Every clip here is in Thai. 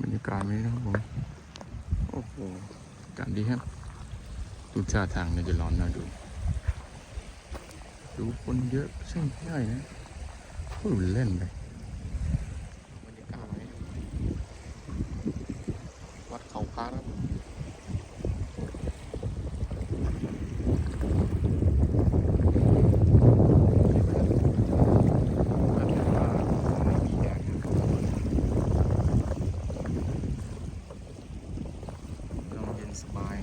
บรรยากาศนี้นะครับผมโอ้โหการดีครับดูท่าทางเนี่ยจะร้อนนะดู ดูคนเยอะใช่ไหมนะพูดเล่นไปบรรยากาศนี้วัดเขาพระครับวัดเขาพระไม่มีแดดลมเย็นสบาย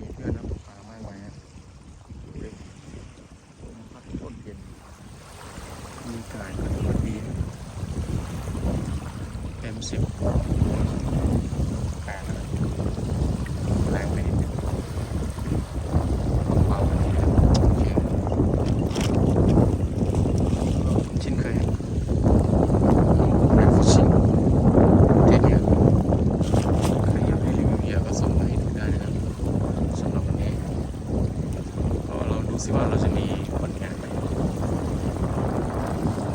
มีเพื่อนนักตกปลาไม่ไหวฮะดูดิลมพัดโคตรเย็นมีกายก็ถือว่าดีนะเต็ มสิบแปดแรงไปนิดนึงเบาๆนิดนึงชินเคยแรงฟิชชิ่งเทคนิคใครอยากให้รีวิวเหยื่อก็ส่งมาให้ดูได้นะครับสำหรับวันนี้ก็เราดูสิว่าเราจะมีผลงานไหม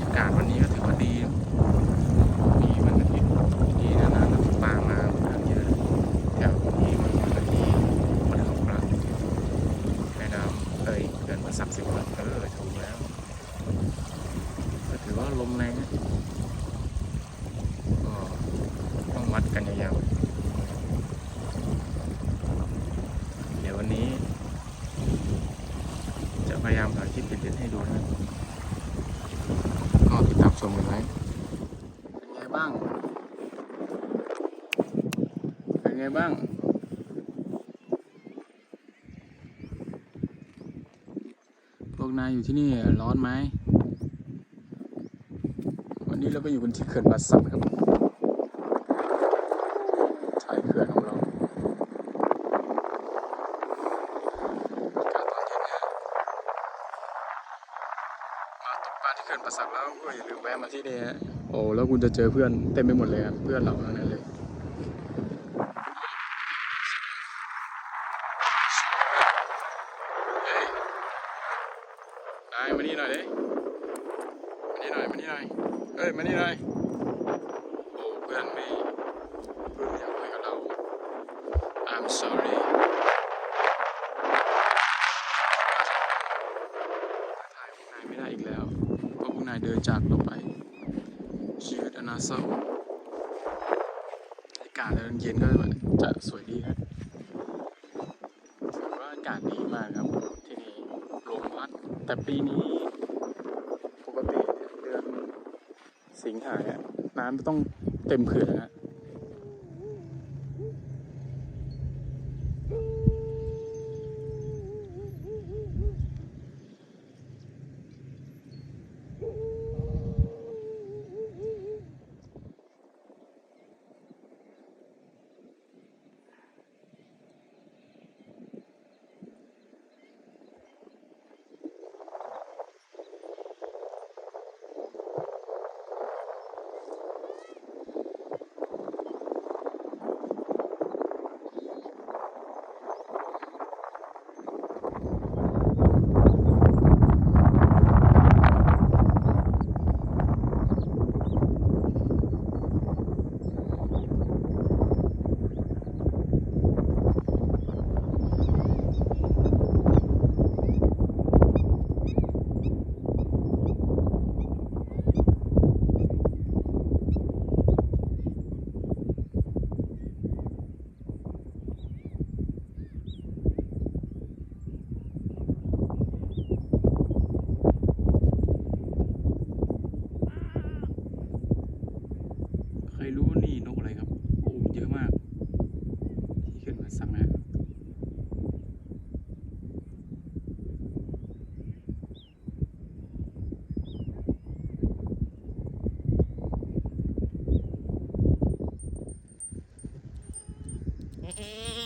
อากาศวันนี้ก็ถือว่าดีนะมีวันอาทิตย์ที่นานๆนักปลามาค่อนข้างเยอะแถวนี้มันวันอาทิตย์มันเขาปลาแม่น้ำเอ้ยเกินมา สักสิบวันเออถูกแล้วก็ถือว่าลมแรงนะก็ต้องวัดกันยาวๆเดี๋ยววันนี้ จะพยายามหาคลิปเด็ดๆให้ดูนะก็ติดตามชมกันไว้เป็นไงบ้าง เป็นไงบ้าง วกนายอยู่ที่นี่ร้อนไหม วันนี้เราก็อยู่กันที่เขื่อนป่าสักครับชายเขื่อนของเราอากาศตอนเย็นเนี่ยมาตกปลาที่เขื่อนประสักแล้วก็อย่าลืมแวะมาที่นี่ฮะโอ้แล้วคุณจะเจอเพื่อนเต็มไปหมดเลยครับเพื่อนเราทั้งนั้นเลยเฮ้ยนายมานี่หน่ อยดิมานี่หน่อยมานี่หน่อยเอ้ยมานี่หน่อยโอ้เพื่อนไม่เพื่อนไม่อยากคุยกับเรา I'm sorry ถ่ายพวกนายไม่ได้อีกแล้วเพราะพวกนายเดินจากเราไปชีวิตอนาเศร้าอากาศตอนเย็นก็จะสวยดีครับถือว่าอากาศดีมากครับที่นี่ลมพัดแต่ปีนี้ปกติเดือน สิงหาเนี่ยน้ำจะต้องเต็มเขื่อนนะ คยรู้นี่นกอะไรครับ โอ้เยอะมาก ที่ขึ้นมาซ้งนะเอ๊